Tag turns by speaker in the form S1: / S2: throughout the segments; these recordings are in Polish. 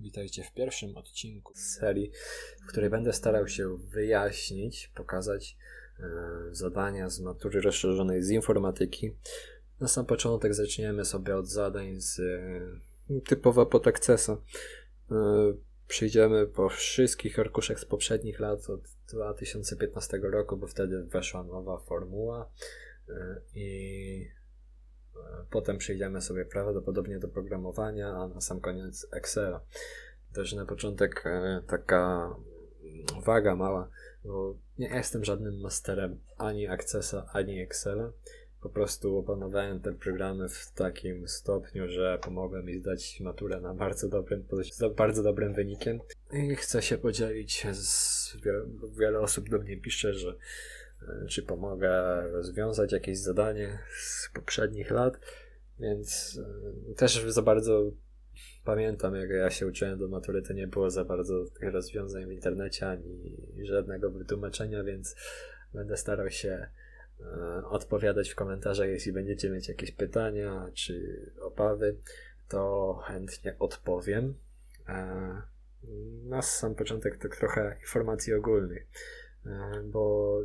S1: Witajcie w pierwszym odcinku serii, w której będę starał się wyjaśnić, pokazać e, zadania z matury rozszerzonej z informatyki. Na sam początek zaczniemy sobie od zadań z e, typowo pod Accessa. E, przyjdziemy po wszystkich arkuszach z poprzednich lat od 2015 roku, bo wtedy weszła nowa formuła i Potem przejdziemy sobie prawdopodobnie do programowania, a na sam koniec Excela. Też na początek e, taka uwaga mała, bo nie jestem żadnym masterem ani Accessa, ani Excela. Po prostu opanowałem te programy w takim stopniu, że pomogłem mi zdać maturę na bardzo dobrym, z bardzo dobrym wynikiem. I chcę się podzielić z wiele osób do mnie pisze, że e, czy pomogę rozwiązać jakieś zadanie z poprzednich lat, więc e, też za bardzo pamiętam, jak ja się uczyłem do matury, to nie było za bardzo tych rozwiązań w internecie ani żadnego wytłumaczenia, więc będę starał się e, odpowiadać w komentarzach, jeśli będziecie mieć jakieś pytania czy obawy, to chętnie odpowiem. Na sam początek to trochę informacji ogólnych, bo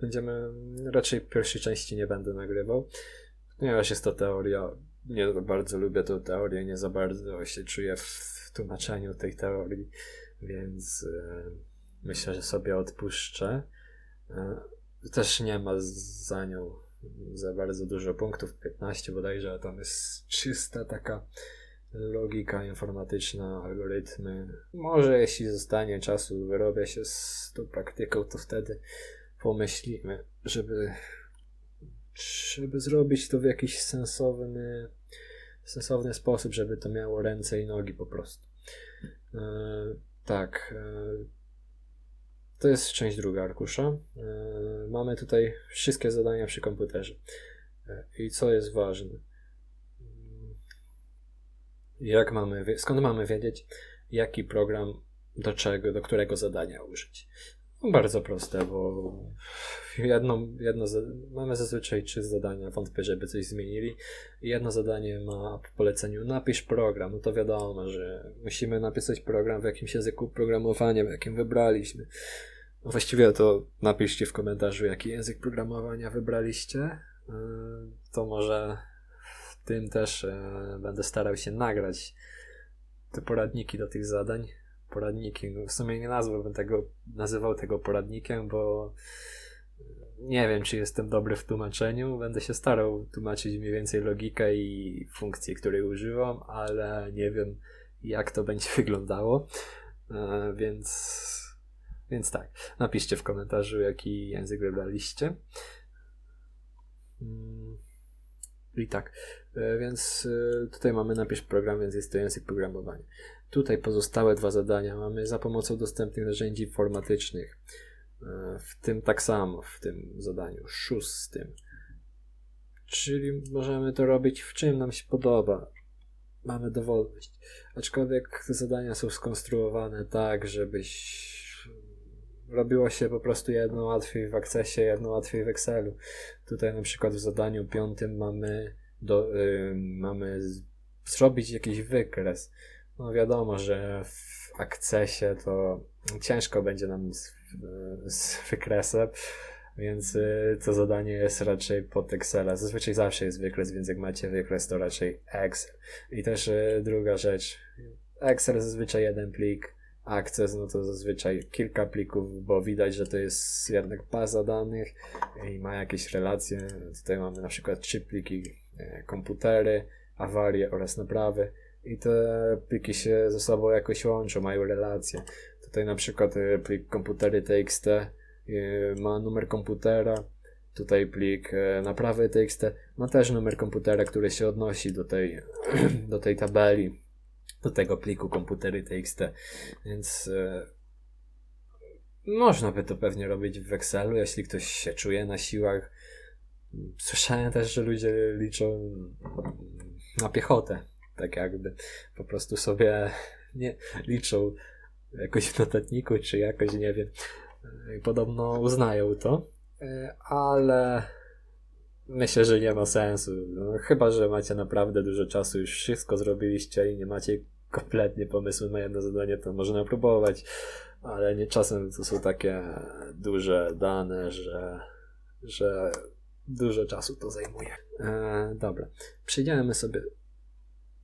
S1: będziemy raczej pierwszej części nie będę nagrywał, ponieważ jest to teoria nie bardzo lubię tę teorię, nie za bardzo się czuję w tłumaczeniu tej teorii, więc e, myślę, że sobie odpuszczę. E, też nie ma za nią za bardzo dużo punktów, 15 bodajże, a tam jest czysta taka logika informatyczna, algorytmy. Może jeśli zostanie czasu, wyrobię się z tą praktyką, to wtedy pomyślimy, żeby żeby zrobić to w jakiś sensowny, sensowny sposób, żeby to miało ręce i nogi po prostu. E, tak. E, to jest część druga arkusza. E, mamy tutaj wszystkie zadania przy komputerze. E, I co jest ważne? Jak mamy, skąd mamy wiedzieć, jaki program do czego, do którego zadania użyć? Bardzo proste, bo jedno, jedno, mamy zazwyczaj trzy zadania, wątpię, żeby coś zmienili. Jedno zadanie ma w poleceniu napisz program, no to wiadomo, że musimy napisać program w jakimś języku programowania, w jakim wybraliśmy. No właściwie to napiszcie w komentarzu, jaki język programowania wybraliście. Yy, to może w tym też yy, będę starał się nagrać te poradniki do tych zadań poradniki. No w sumie nie nazwałbym tego, nazywał tego poradnikiem, bo nie wiem, czy jestem dobry w tłumaczeniu. Będę się starał tłumaczyć mniej więcej logikę i funkcje, której używam, ale nie wiem, jak to będzie wyglądało. E, więc, więc tak, napiszcie w komentarzu, jaki język wybraliście. Mm, I tak, e, więc e, tutaj mamy napisz program, więc jest to język programowania. Tutaj pozostałe dwa zadania mamy za pomocą dostępnych narzędzi informatycznych. E, w tym tak samo, w tym zadaniu szóstym. Czyli możemy to robić w czym nam się podoba. Mamy dowolność. Aczkolwiek zadania są skonstruowane tak, żebyś robiło się po prostu jedno łatwiej w Accessie, jedno łatwiej w Excelu. Tutaj na przykład w zadaniu piątym mamy, do, yy, mamy zrobić jakiś wykres. No wiadomo, że w akcesie to ciężko będzie nam z, z wykresem, więc y, to zadanie jest raczej pod Excela. Zazwyczaj zawsze jest wykres, więc jak macie wykres, to raczej Excel. I też y, druga rzecz, Excel zazwyczaj jeden plik, Access no to zazwyczaj kilka plików, bo widać, że to jest jednak baza danych i ma jakieś relacje. Tutaj mamy na przykład trzy pliki, y, komputery, awarie oraz naprawy i te pliki się ze sobą jakoś łączą, mają relacje. Tutaj na przykład e, plik komputery TXT e, ma numer komputera, tutaj plik e, naprawy TXT ma też numer komputera, który się odnosi do tej, do tej tabeli, do tego pliku komputery TXT, więc można by to pewnie robić w Excelu, jeśli ktoś się czuje na siłach. Słyszałem też, że ludzie liczą na piechotę tak jakby po prostu sobie nie liczą jakoś w notatniku, czy jakoś, nie wiem, podobno uznają to, e, ale myślę, że nie ma sensu. No, chyba, że macie naprawdę dużo czasu, już wszystko zrobiliście i nie macie kompletnie pomysły na jedno zadanie, to można próbować, ale nie czasem to są takie duże dane, że, że dużo czasu to zajmuje. E, dobra, przejdziemy sobie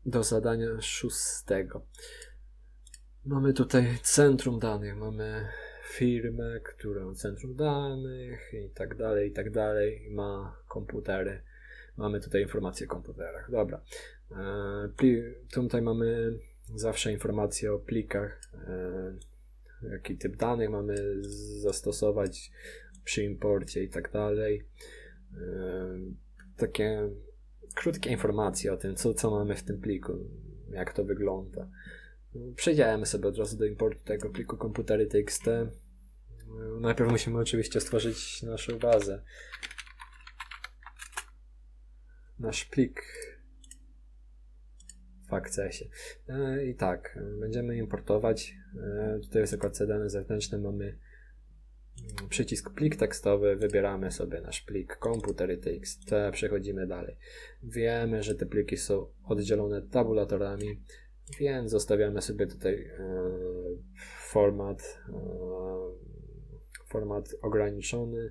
S1: do zadania szóstego. Mamy tutaj centrum danych, mamy firmę, która centrum danych i tak dalej, i tak dalej, ma komputery. Mamy tutaj informacje o komputerach. Dobra. E, tutaj mamy zawsze informacje o plikach, e, jaki typ danych mamy zastosować przy imporcie i tak dalej. E, takie krótkie informacje o tym, co, co mamy w tym pliku, jak to wygląda. Przejdziemy sobie od razu do importu tego pliku komputery TXT. Najpierw musimy oczywiście stworzyć naszą bazę. Nasz plik w Accessie. E, I tak, będziemy importować. E, tutaj w zakładce dane zewnętrzne mamy przycisk plik tekstowy, wybieramy sobie nasz plik komputery TXT, przechodzimy dalej. Wiemy, że te pliki są oddzielone tabulatorami, więc zostawiamy sobie tutaj e, format, format ograniczony,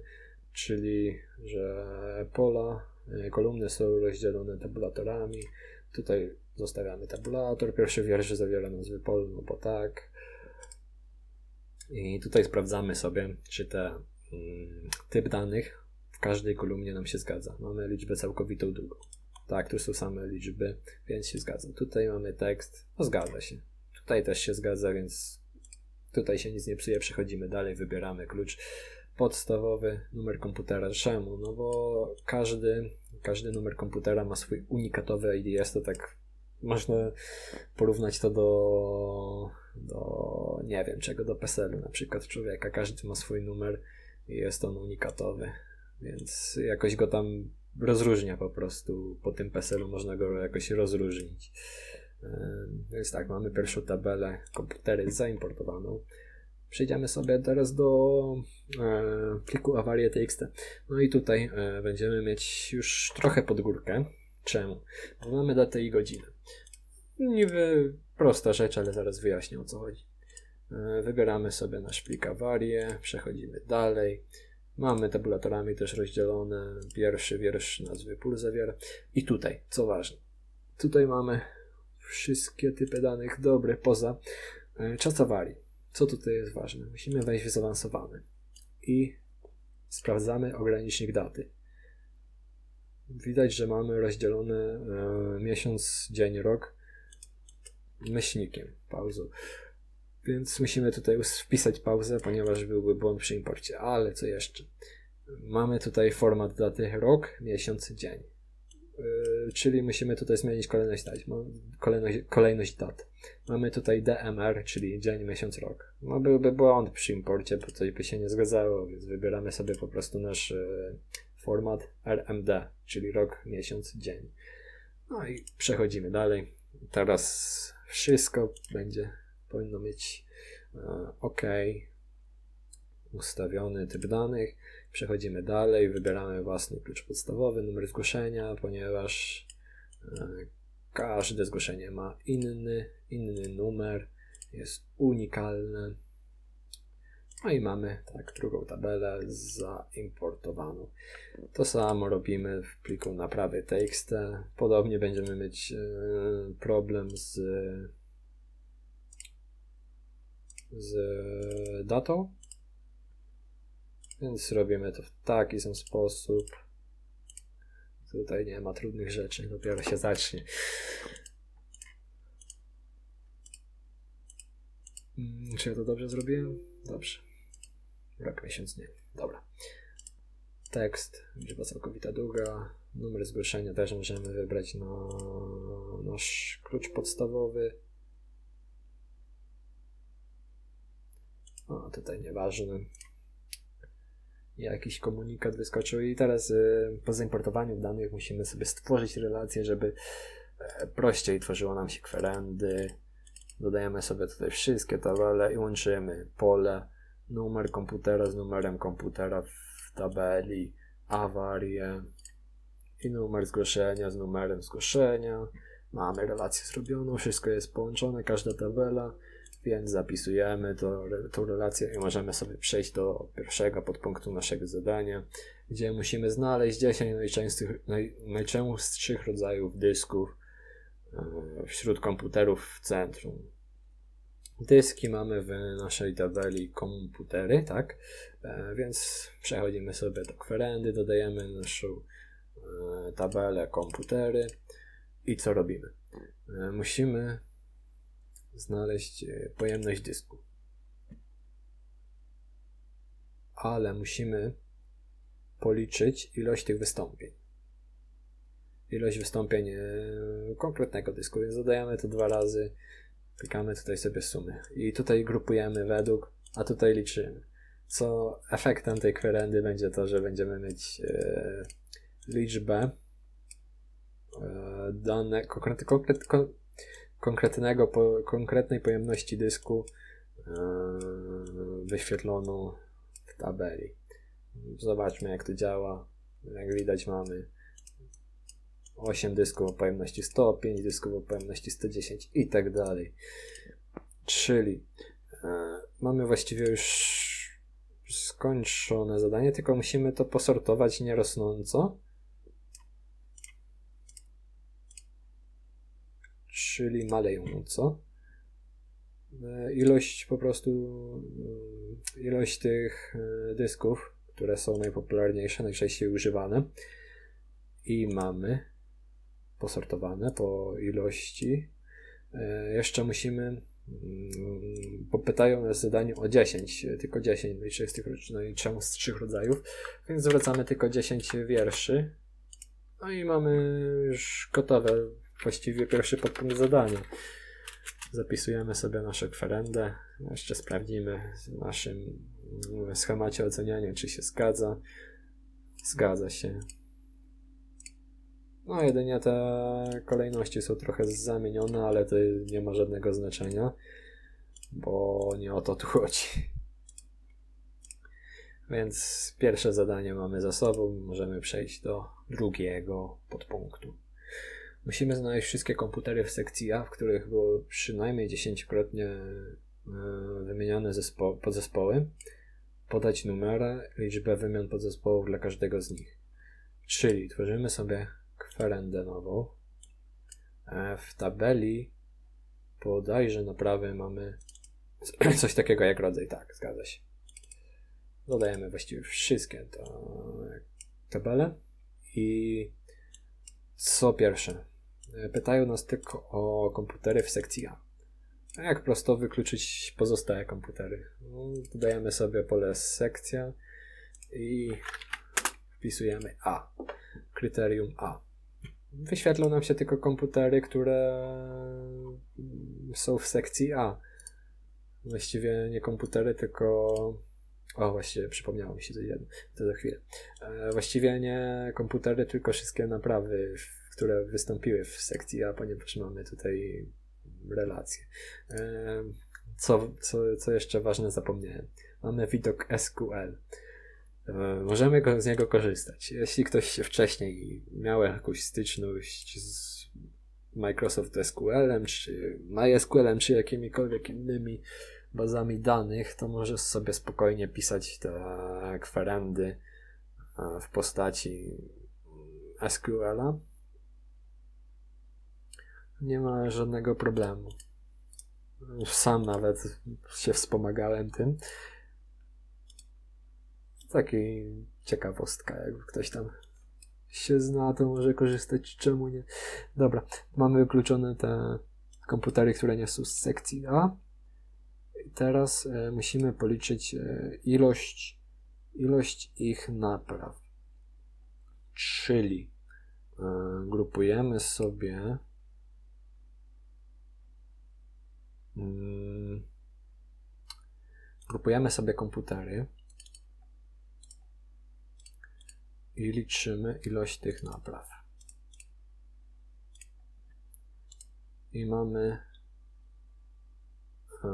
S1: czyli że pola, kolumny są rozdzielone tabulatorami. Tutaj Zostawiamy tabulator. Pierwszy wiersz zawiera nazwy polu, no bo tak. I tutaj sprawdzamy sobie, czy ten mm, typ danych w każdej kolumnie nam się zgadza. Mamy liczbę całkowitą długą. Tak, tu są same liczby, więc się zgadza. Tutaj mamy tekst, no zgadza się. Tutaj też się zgadza, więc tutaj się nic nie psuje. Przechodzimy dalej, wybieramy klucz podstawowy, numer komputera. Czemu? No bo każdy, każdy numer komputera ma swój unikatowy ID. Jest to tak można porównać to do, do nie wiem czego, do PESEL-u na przykład człowieka. Każdy ma swój numer i jest on unikatowy, więc jakoś go tam rozróżnia po prostu. Po tym PESEL-u można go jakoś rozróżnić. Więc tak, mamy pierwszą tabelę komputery zaimportowaną. Przejdziemy sobie teraz do e, pliku awarie.txt. No i tutaj e, będziemy mieć już trochę pod górkę. Czemu? Bo mamy datę i godzinę. Niby prosta rzecz, ale zaraz wyjaśnię o co chodzi. E, wybieramy sobie nasz plik awarię, przechodzimy dalej. Mamy tabulatorami też rozdzielone. Pierwszy wiersz nazwy pól zawiera. I tutaj, co ważne, tutaj mamy wszystkie typy danych dobre poza e, czas awarii. Co tutaj jest ważne? Musimy wejść w zaawansowany i sprawdzamy ogranicznik daty. Widać, że mamy rozdzielone e, miesiąc, dzień, rok myślnikiem, pauzą. Więc musimy tutaj wpisać pauzę, ponieważ byłby błąd przy imporcie. Ale co jeszcze? Mamy tutaj format daty rok, miesiąc, dzień. Yy, czyli musimy tutaj zmienić kolejność dat. Kolejność, kolejność dat. Mamy tutaj DMR, czyli dzień, miesiąc, rok. No byłby błąd przy imporcie, bo coś by się nie zgadzało, więc wybieramy sobie po prostu nasz yy, format RMD, czyli rok, miesiąc, dzień. No i przechodzimy dalej. Teraz wszystko będzie, powinno mieć e, OK, ustawiony typ danych. Przechodzimy dalej, wybieramy własny klucz podstawowy, numer zgłoszenia, ponieważ e, każde zgłoszenie ma inny, inny numer, jest unikalne. No i mamy tak drugą tabelę zaimportowaną. To samo robimy w pliku naprawy TXT. Podobnie będziemy mieć e, problem z, z datą. Więc robimy to w taki sam sposób. Tutaj nie ma trudnych rzeczy, dopiero się zacznie. Mm, czy ja to dobrze zrobiłem? Dobrze. Rok, miesiąc, nie. Dobra. Tekst, liczba całkowita długa, numer zgłoszenia też możemy wybrać na nasz klucz podstawowy. O, tutaj nieważne. Jakiś komunikat wyskoczył i teraz y, po zaimportowaniu danych musimy sobie stworzyć relację, żeby y, prościej tworzyło nam się kwerendy. Dodajemy sobie tutaj wszystkie tabele i łączymy pole numer komputera z numerem komputera w tabeli, awarię i numer zgłoszenia z numerem zgłoszenia. Mamy relację zrobioną, wszystko jest połączone, każda tabela, więc zapisujemy to, tą relację i możemy sobie przejść do pierwszego podpunktu naszego zadania, gdzie musimy znaleźć 10 najczęstszych, naj, najczęstszych rodzajów dysków e, wśród komputerów w centrum. Dyski mamy w naszej tabeli komputery, tak? E, więc przechodzimy sobie do kwerendy, dodajemy naszą e, tabelę komputery i co robimy? Musimy znaleźć e, pojemność dysku. Ale musimy policzyć ilość tych wystąpień. Ilość wystąpień e, konkretnego dysku, więc zadajemy to dwa razy. Klikamy tutaj sobie sumy. I tutaj grupujemy według, a tutaj liczymy. Co efektem tej kwerendy będzie to, że będziemy mieć e, liczbę e, dane, konkret, konkret, konkretnego, po, konkretnej pojemności dysku yy, wyświetloną w tabeli. Zobaczmy jak to działa. Jak widać mamy 8 dysków o pojemności 100, 5 dysków o pojemności 110 i tak dalej. Czyli yy, mamy właściwie już skończone zadanie, tylko musimy to posortować nierosnąco czyli malejąco. E, ilość po prostu, e, ilość tych e, dysków, które są najpopularniejsze, najczęściej używane i mamy posortowane po ilości. Jeszcze musimy, mm, popytają nas zadaniu o 10, tylko 10 najczęstszych, najczęstszych rodzajów, więc zwracamy tylko 10 wierszy. No i mamy już gotowe właściwie pierwszy podpunkt zadania. Zapisujemy sobie nasze kwerendę. Jeszcze sprawdzimy w naszym schemacie oceniania, czy się zgadza. Zgadza się. No, jedynie te kolejności są trochę zamienione, ale to nie ma żadnego znaczenia, bo nie o to tu chodzi. Więc pierwsze zadanie mamy za sobą, możemy przejść do drugiego podpunktu. Musimy znaleźć wszystkie komputery w sekcji A, w których było przynajmniej dziesięciokrotnie e, wymieniane zespo- podzespoły, podać numerę, liczbę wymian podzespołów dla każdego z nich. Czyli tworzymy sobie kwerendę nową. E, w tabeli bodajże na prawej mamy coś takiego jak rodzaj. Tak, zgadza się. Dodajemy właściwie wszystkie te tabele i co pierwsze, Pytają nas tylko o komputery w sekcji A. A jak prosto wykluczyć pozostałe komputery? No, dodajemy sobie pole sekcja i wpisujemy A. Kryterium A. Wyświetlą nam się tylko komputery, które są w sekcji A. Właściwie nie komputery, tylko. O, właściwie przypomniało mi się to jedno. To za chwilę. E, właściwie nie komputery, tylko wszystkie naprawy które wystąpiły w sekcji A, ponieważ mamy tutaj relacje. Co, co, co jeszcze ważne, zapomniałem. Mamy widok SQL. Możemy go, z niego korzystać. Jeśli ktoś wcześniej miał jakąś styczność z Microsoft SQL-em, czy MySQL-em, czy jakimikolwiek innymi bazami danych, to może sobie spokojnie pisać te kwerendy w postaci SQL-a nie ma żadnego problemu. Sam nawet się wspomagałem tym. Taki ciekawostka, jakby ktoś tam się zna, to może korzystać, czemu nie. Dobra, mamy wykluczone te komputery, które nie są z sekcji A. I teraz e, musimy policzyć e, ilość, ilość ich napraw. Czyli e, grupujemy sobie Mm. grupujemy sobie komputery i liczymy ilość tych napraw. I mamy e,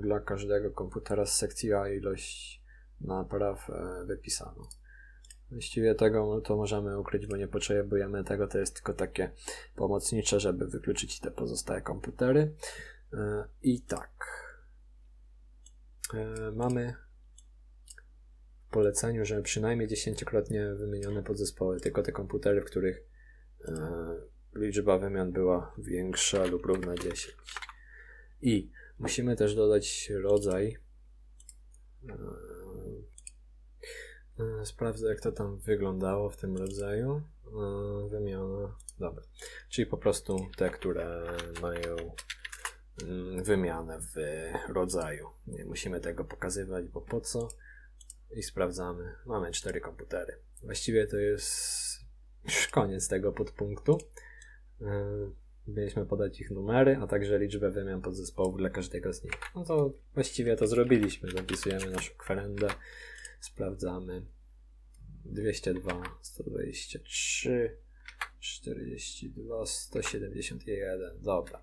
S1: dla każdego komputera z sekcji A ilość napraw e, wypisaną. Właściwie tego to możemy ukryć, bo nie potrzebujemy tego. To jest tylko takie pomocnicze, żeby wykluczyć te pozostałe komputery. E, I tak. Mamy poleceniu, że przynajmniej dziesięciokrotnie wymienione podzespoły, tylko te komputery, w których e, liczba wymian była większa lub równa 10. I musimy też dodać rodzaj. Sprawdzę, jak to tam wyglądało w tym rodzaju. Wymiana. Dobra. Czyli po prostu te, które mają Mm, wymianę w rodzaju. Nie musimy tego pokazywać, bo po co? I sprawdzamy. Mamy cztery komputery. Właściwie to jest już koniec tego podpunktu. Yy, mieliśmy podać ich numery, a także liczbę wymian podzespołów dla każdego z nich. No to właściwie to zrobiliśmy. Zapisujemy naszą kwerendę, sprawdzamy. 202, 123, 42, 171. Dobra.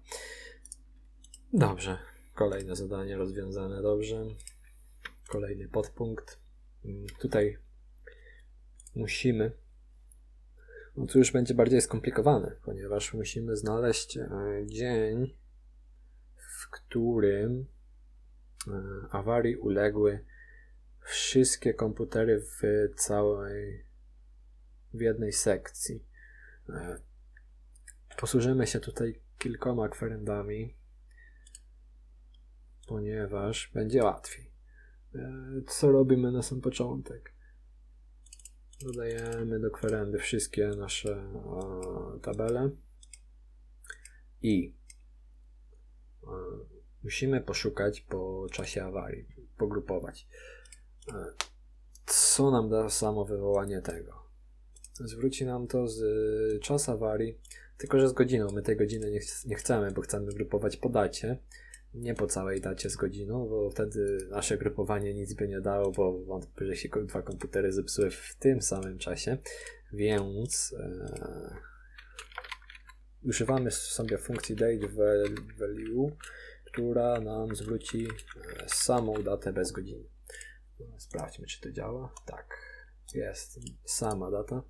S1: Dobrze. Kolejne zadanie rozwiązane dobrze. Kolejny podpunkt. Mm, tutaj musimy. No tu już będzie bardziej skomplikowane, ponieważ musimy znaleźć e, dzień, w którym e, awarii uległy wszystkie komputery w całej w jednej sekcji. E, posłużymy się tutaj kilkoma kwerendami ponieważ będzie łatwiej. E, co robimy na sam początek? Dodajemy do kwerendy wszystkie nasze tabele i e, musimy poszukać po czasie awarii, pogrupować. E, co nam da samo wywołanie tego? Zwróci nam to z czas awarii, tylko że z godziną. My tej godziny nie, ch nie chcemy, bo chcemy grupować po dacie nie po całej dacie z godziną, bo wtedy nasze grupowanie nic by nie dało, bo wątpię, że się dwa komputery zepsuły w tym samym czasie, więc e, używamy sobie funkcji date value, która nam zwróci e, samą datę bez godziny. Sprawdźmy, czy to działa. Tak, jest sama data,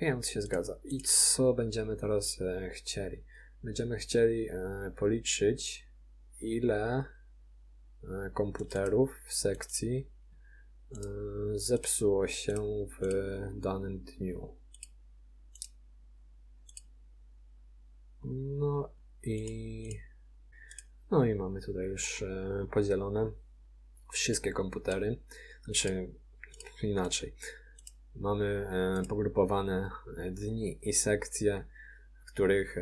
S1: więc się zgadza. I co będziemy teraz e, chcieli? Będziemy chcieli e, policzyć ile e, komputerów w sekcji e, zepsuło się w danym dniu. No i no i mamy tutaj już e, podzielone wszystkie komputery, znaczy inaczej. Mamy pogrupowane dni i sekcje, w których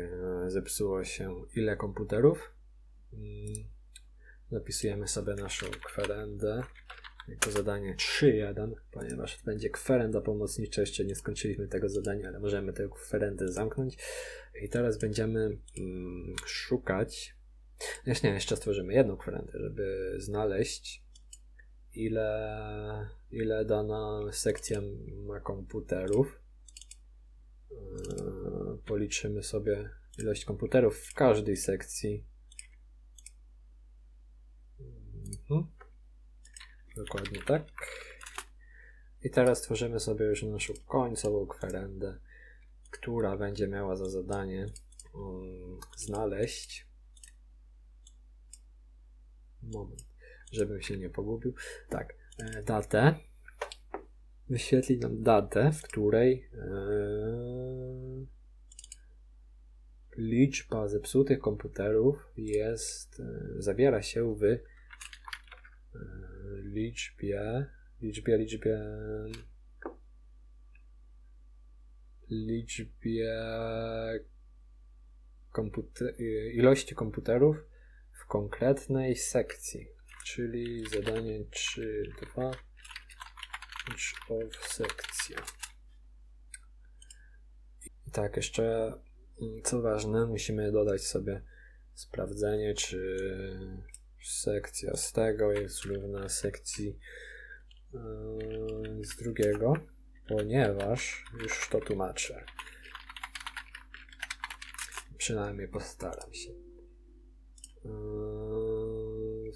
S1: zepsuło się ile komputerów zapisujemy sobie naszą kwerendę jako zadanie 3.1, ponieważ będzie kwerenda pomocnicza. Jeszcze nie skończyliśmy tego zadania, ale możemy tę kwerendę zamknąć. I teraz będziemy mm, szukać. Jeszcze nie, jeszcze stworzymy jedną kwerendę, żeby znaleźć ile, ile dana sekcja ma komputerów. Yy, policzymy sobie ilość komputerów w każdej sekcji Mhm. Dokładnie tak. I teraz tworzymy sobie już naszą końcową kwerendę, która będzie miała za zadanie um, znaleźć. Moment, żebym się nie pogubił. Tak, e, datę. Wyświetli nam datę, w której e, liczba zepsutych komputerów jest, e, zawiera się w liczbie, liczbie, liczbie, liczbie komputer, ilości komputerów w konkretnej sekcji, czyli zadanie 3.2 each of sekcja. I tak, jeszcze co ważne, musimy dodać sobie sprawdzenie, czy sekcja z tego jest równa sekcji yy, z drugiego, ponieważ już to tłumaczę. Przynajmniej postaram się. Yy,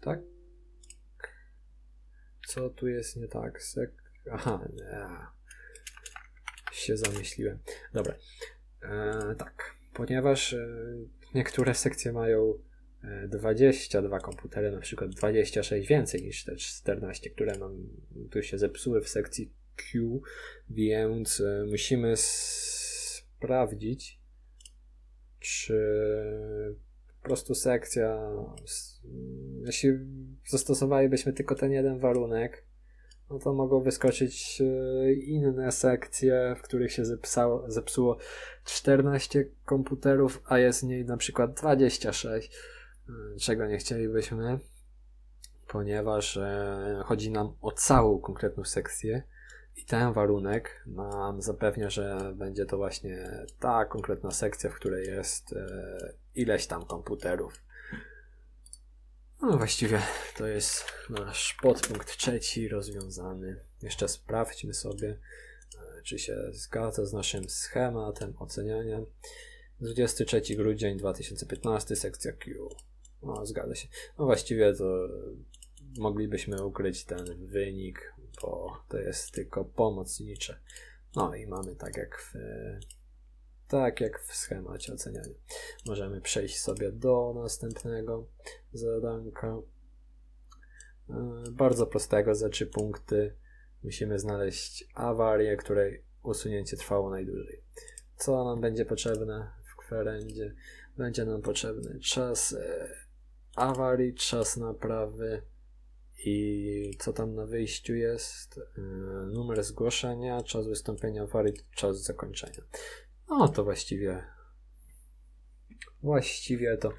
S1: tak? Co tu jest nie tak? Sek Aha, nie. się zamyśliłem. Dobra. E, tak, ponieważ niektóre sekcje mają 22 e, komputery, na przykład 26 więcej niż te 14, które nam tu się zepsuły w sekcji Q, więc e, musimy sprawdzić, czy po prostu sekcja, jeśli zastosowalibyśmy tylko ten jeden warunek, no to mogą wyskoczyć e, inne sekcje, w których się zepsało, zepsuło 14 komputerów, a jest niej na przykład 26, e, czego nie chcielibyśmy, ponieważ e, chodzi nam o całą konkretną sekcję i ten warunek nam zapewnia, że będzie to właśnie ta konkretna sekcja, w której jest ileś tam komputerów. No właściwie to jest nasz podpunkt trzeci rozwiązany. Jeszcze sprawdźmy sobie, e, czy się zgadza z naszym schematem oceniania. 23 grudzień 2015, sekcja Q. No, zgadza się. No właściwie to moglibyśmy ukryć ten wynik, bo to jest tylko pomocnicze. No i mamy tak jak w tak jak w schemacie oceniania. Możemy przejść sobie do następnego zadanka. E, bardzo prostego za trzy punkty. Musimy znaleźć awarię, której usunięcie trwało najdłużej. Co nam będzie potrzebne w kwerendzie? Będzie nam potrzebny czas e, awarii, czas naprawy i co tam na wyjściu jest? E, numer zgłoszenia, czas wystąpienia awarii, czas zakończenia. No to właściwie. Właściwie to.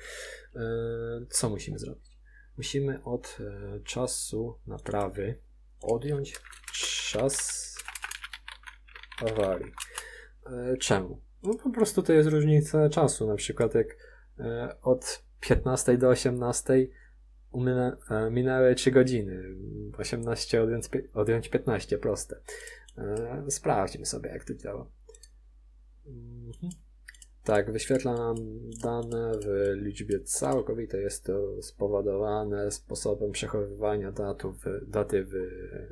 S1: Yy, co musimy zrobić? Musimy od yy, czasu naprawy odjąć czas awarii. Czemu? No po prostu to jest różnica czasu. Na przykład jak od 15 do 18 uminę, minęły 3 godziny. 18 odjąć, odjąć 15, proste. Sprawdźmy sobie, jak to działa. Mhm. Tak, wyświetla nam dane w liczbie całkowitej. Jest to spowodowane sposobem przechowywania datów, daty w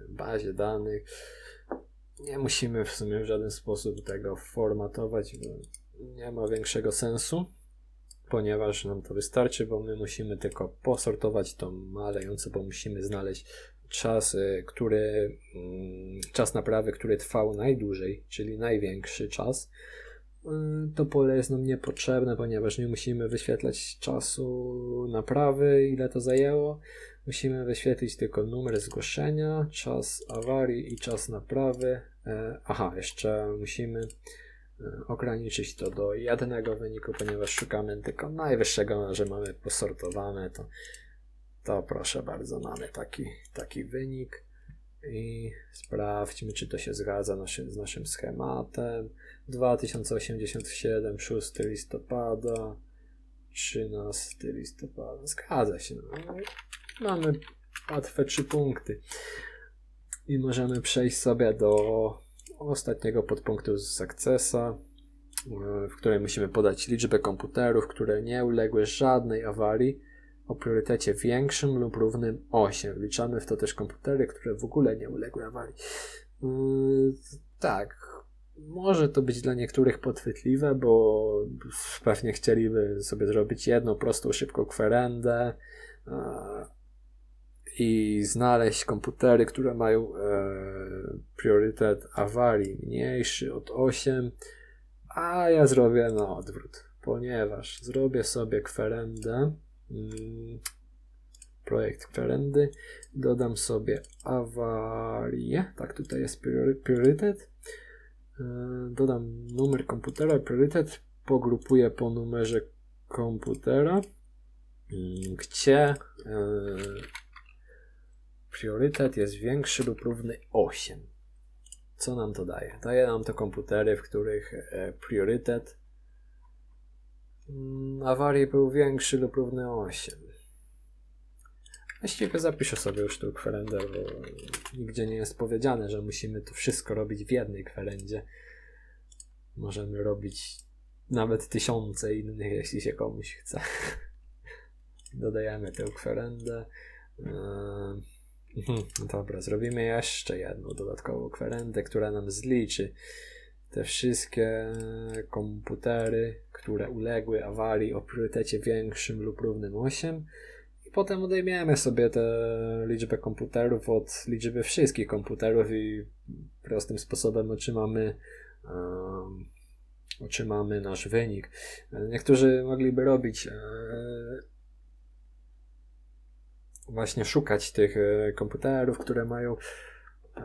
S1: bazie danych. Nie musimy w sumie w żaden sposób tego formatować, nie ma większego sensu, ponieważ nam to wystarczy, bo my musimy tylko posortować to malejące, bo musimy znaleźć czas, który, mm, czas naprawy, który trwał najdłużej, czyli największy czas Y, to pole jest nam niepotrzebne, ponieważ nie musimy wyświetlać czasu naprawy, ile to zajęło. Musimy wyświetlić tylko numer zgłoszenia, czas awarii i czas naprawy. E, aha, jeszcze musimy ograniczyć to do jednego wyniku, ponieważ szukamy tylko najwyższego, że mamy posortowane, to, to proszę bardzo, mamy taki, taki wynik i sprawdźmy, czy to się zgadza naszy, z naszym schematem. 2087, 6 listopada, 13 listopada. Zgadza się. No. Mamy łatwe trzy punkty. I możemy przejść sobie do ostatniego podpunktu z Accessa, w którym musimy podać liczbę komputerów, które nie uległy żadnej awarii o priorytecie większym lub równym 8. Wliczamy w to też komputery, które w ogóle nie uległy awarii. Yy, tak, może to być dla niektórych podchwytliwe, bo pewnie chcieliby sobie zrobić jedną prostą, szybką kwerendę i znaleźć komputery, które mają e, priorytet awarii mniejszy od 8, a ja zrobię na odwrót, ponieważ zrobię sobie kwerendę Mm, projekt kwerendy. Dodam sobie awarię. Tak, tutaj jest priorytet. E, dodam numer komputera, priorytet. Pogrupuję po numerze komputera, mm, gdzie e, priorytet jest większy lub równy 8. Co nam to daje? Daje nam to komputery, w których e, priorytet Mm, awarii był większy lub równy 8. Właściwie zapiszę sobie już tu kwerendę, bo nigdzie nie jest powiedziane, że musimy to wszystko robić w jednej kwerendzie. Możemy robić nawet tysiące innych, jeśli się komuś chce. Dodajemy tę kwerendę. Yy, Dobra, zrobimy jeszcze jedną dodatkową kwerendę, która nam zliczy te wszystkie komputery, które uległy awarii o priorytecie większym lub równym 8 i potem odejmiemy sobie tę liczbę komputerów od liczby wszystkich komputerów i prostym sposobem otrzymamy um, otrzymamy nasz wynik. Niektórzy mogliby robić e, właśnie szukać tych e, komputerów, które mają e,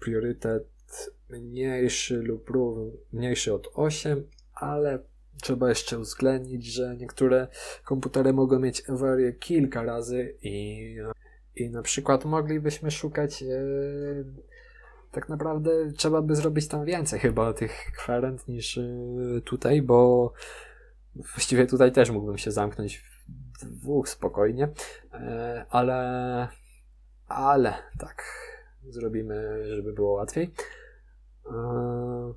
S1: priorytet mniejszy lub mniejszy od 8, ale trzeba jeszcze uwzględnić, że niektóre komputery mogą mieć awarię kilka razy i, i na przykład moglibyśmy szukać e, tak naprawdę trzeba by zrobić tam więcej chyba tych kwerent niż tutaj, bo właściwie tutaj też mógłbym się zamknąć dwóch spokojnie, e, ale ale tak zrobimy, żeby było łatwiej. E,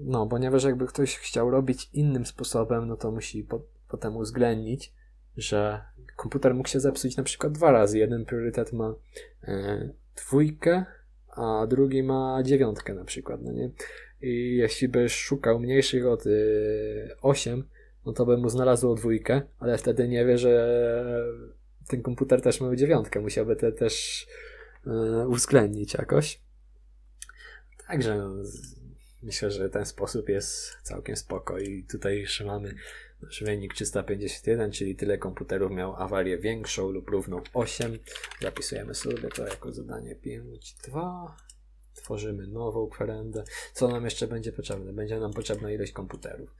S1: No, ponieważ jakby ktoś chciał robić innym sposobem, no to musi po, potem uwzględnić, że komputer mógł się zepsuć na przykład dwa razy. Jeden priorytet ma e, dwójkę, a drugi ma dziewiątkę na przykład, no nie? I jeśli byś szukał mniejszych od y, 8, no to by mu znalazło dwójkę, ale wtedy nie wie, że ten komputer też miał dziewiątkę. Musiałby te też y, uwzględnić jakoś. Także myślę, że ten sposób jest całkiem spoko i tutaj jeszcze mamy nasz wynik 351, czyli tyle komputerów miał awarię większą lub równą 8. Zapisujemy sobie to jako zadanie 5.2. Tworzymy nową kwerendę. Co nam jeszcze będzie potrzebne? Będzie nam potrzebna ilość komputerów.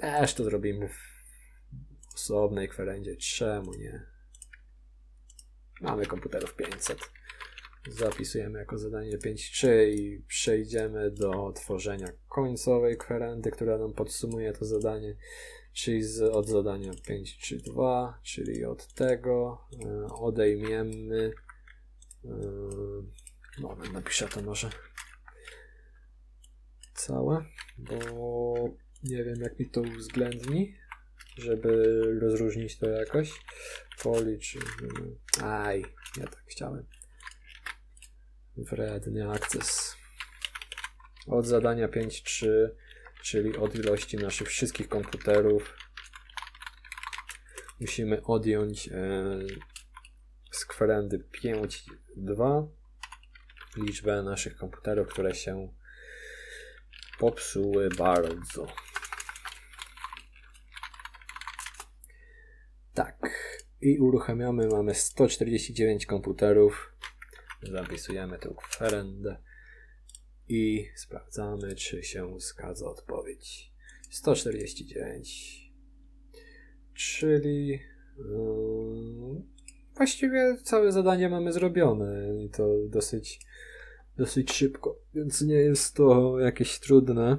S1: Też to zrobimy w osobnej kwerendzie. Czemu nie? Mamy komputerów 500. Zapisujemy jako zadanie 5.3 i przejdziemy do tworzenia końcowej kwerendy, która nam podsumuje to zadanie, czyli z, od zadania 5.3.2, czyli od tego e, odejmiemy. e, Moment, napiszę to może całe, bo nie wiem jak mi to uwzględni, żeby rozróżnić to jakoś. Policz. Aj, ja tak chciałem. Wredny akces. Od zadania 5.3, czyli od ilości naszych wszystkich komputerów, musimy odjąć e, z kwerendy 5.2 liczbę naszych komputerów, które się popsuły bardzo. Tak. I uruchamiamy, mamy 149 komputerów. Zapisujemy tę kwerendę i sprawdzamy, czy się zgadza odpowiedź. 149. Czyli yy, właściwie całe zadanie mamy zrobione i to dosyć, dosyć szybko, więc nie jest to jakieś trudne.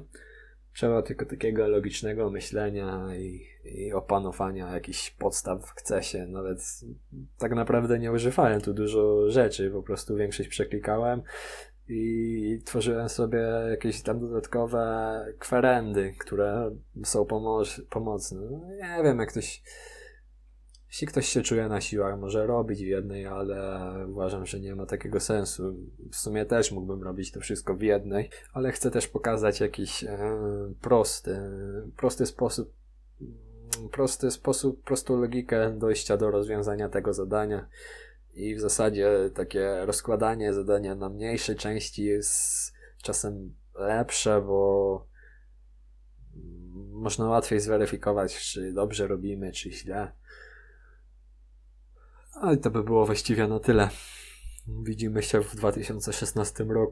S1: Trzeba tylko takiego logicznego myślenia i, i opanowania jakichś podstaw w CESie. Nawet tak naprawdę nie używałem tu dużo rzeczy, po prostu większość przeklikałem i tworzyłem sobie jakieś tam dodatkowe kwerendy, które są pomo- pomocne. No, nie wiem, jak ktoś. Jeśli ktoś się czuje na siłach, może robić w jednej, ale uważam, że nie ma takiego sensu. W sumie też mógłbym robić to wszystko w jednej, ale chcę też pokazać jakiś e, prosty, prosty sposób, prosty sposób, prostą logikę dojścia do rozwiązania tego zadania. I w zasadzie takie rozkładanie zadania na mniejsze części jest czasem lepsze, bo można łatwiej zweryfikować, czy dobrze robimy, czy źle. Ale to by było właściwie na tyle. Widzimy się w 2016 roku.